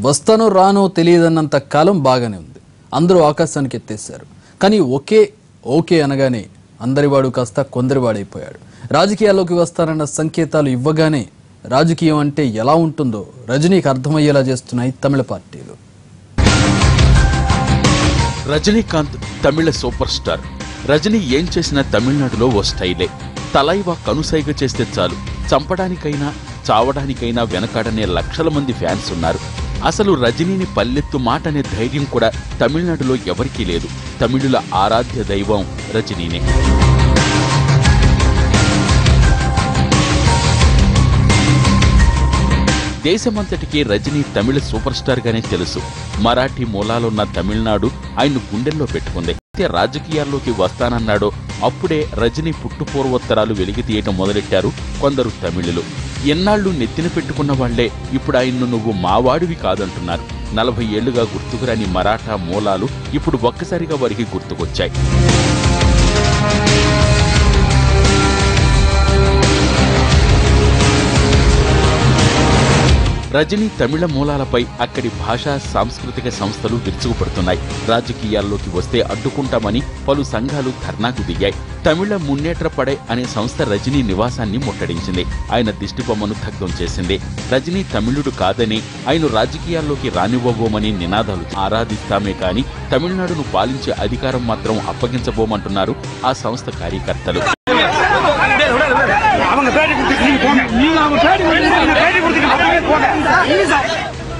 వస్తానో రానో తెలియదన్నంత కాలం బాగానే ఉంది. అందరూ ఆకాశానికి ఎత్తేశారు కానీ ఒకే ఓకే అనగానే అందరివాడు కాస్త కొందరివాడైపోయాడు. రాజకీయాల్లోకి వస్తానన్న సంకేతాలు ఇవ్వగానే రాజకీయం అంటే ఎలా ఉంటుందో రజనీకి అర్థమయ్యేలా చేస్తున్నాయి తమిళ పార్టీలు. Rajinikanth Tamil super star. Rajani ఏం చేసినా తమిళనాడులో ఓ స్టైలే. తలైవా కనుసైగ చేస్తే చాలు. చంపడానికైనా చావడానికైనా వెనకాడనే లక్షల మంది ఫ్యాన్స్ ఉన్నారు. అసలు రజనీని పల్లెత్తు మాట అనే ధైర్యం కూడా తమిళనాడులో ఎవరికీ లేదు. తమిళుల ఆరాధ్య దైవం రజనీనే. దేశమంతటికి రజనీ తమిళ సూపర్ స్టార్ గానే తెలుసు. మరాఠీ మూలాలున్న తమిళనాడు ఆయన గుండెల్లో పెట్టుకుంది. అయితే రాజకీయాల్లోకి వస్తానన్నాడో అప్పుడే రజనీ పుట్టుపూర్వోత్తరాలు వెలికి తీయటం మొదలెట్టారు కొందరు తమిళులు. ఎన్నాళ్ళు నెత్తిన పెట్టుకున్న వాళ్ళే ఇప్పుడు ఆయన్ను నువ్వు మావాడివి కాదంటున్నారు. నలభై ఏళ్ళుగా గుర్తుకురాని మరాఠా మూలాలు ఇప్పుడు ఒక్కసారిగా వారికి గుర్తుకొచ్చాయి. రజనీ తమిళ మూలాలపై అక్కడి భాషా సాంస్కృతిక సంస్థలు విరుచుకుపడుతున్నాయి. రాజకీయాల్లోకి వస్తే అడ్డుకుంటామని పలు సంఘాలు ధర్నాకు దిగాయి. తమిళ మున్నేట్ర పడే అనే సంస్థ రజనీ నివాసాన్ని ముట్టడించింది. ఆయన దిష్టిబొమ్మను దగ్ధం చేసింది. రజనీ తమిళుడు కాదని ఆయన రాజకీయాల్లోకి రానివ్వబోమని నినాదాలు ఆరాధిస్తామే కాని తమిళనాడును పాలించే అధికారం మాత్రం అప్పగించబోమంటున్నారు ఆ సంస్థ కార్యకర్తలు. அவங்க பேட்டி கொடுத்து நீங்க போங்க நீங்க அவங்க பேட்டி கொடுத்து பேட்டி கொடுத்து அப்படியே போங்க இல்ல சார்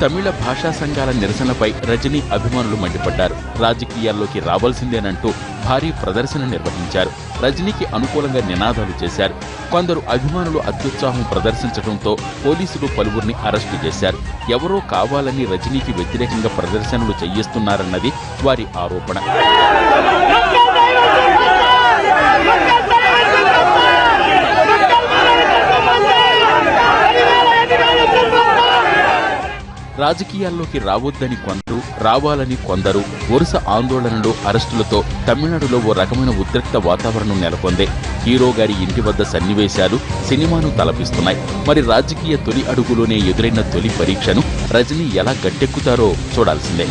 తమిళ భాషా సంఘాల నిరసనపై రజనీ అభిమానులు మండిపడ్డారు రాజకీయాల్లోకి రావాల్సిందేనంటూ భారీ ప్రదర్శన నిర్వహించారు రజనీకి అనుకూలంగా నినాదాలు చేశారు కొందరు అభిమానులు అత్యుత్సాహం ప్రదర్శించడంతో పోలీసులు పలువురిని అరెస్టు చేశారు ఎవరో కావాలని రజనీకి వ్యతిరేకంగా ప్రదర్శనలు చేయిస్తున్నారన్నది వారి ఆరోపణ రాజకీయాల్లోకి రావద్దని కొందరు రావాలని కొందరు వరుస ఆందోళనలు అరెస్టులతో తమిళనాడులో ఓ రకమైన ఉద్రిక్త వాతావరణం నెలకొంది. హీరో గారి ఇంటి వద్ద సన్నివేశాలు సినిమాను తలపిస్తున్నాయి. మరి రాజకీయ తొలి అడుగులోనే ఎదురైన తొలి పరీక్షను రజనీ ఎలా గట్టెక్కుతారో చూడాల్సిందే.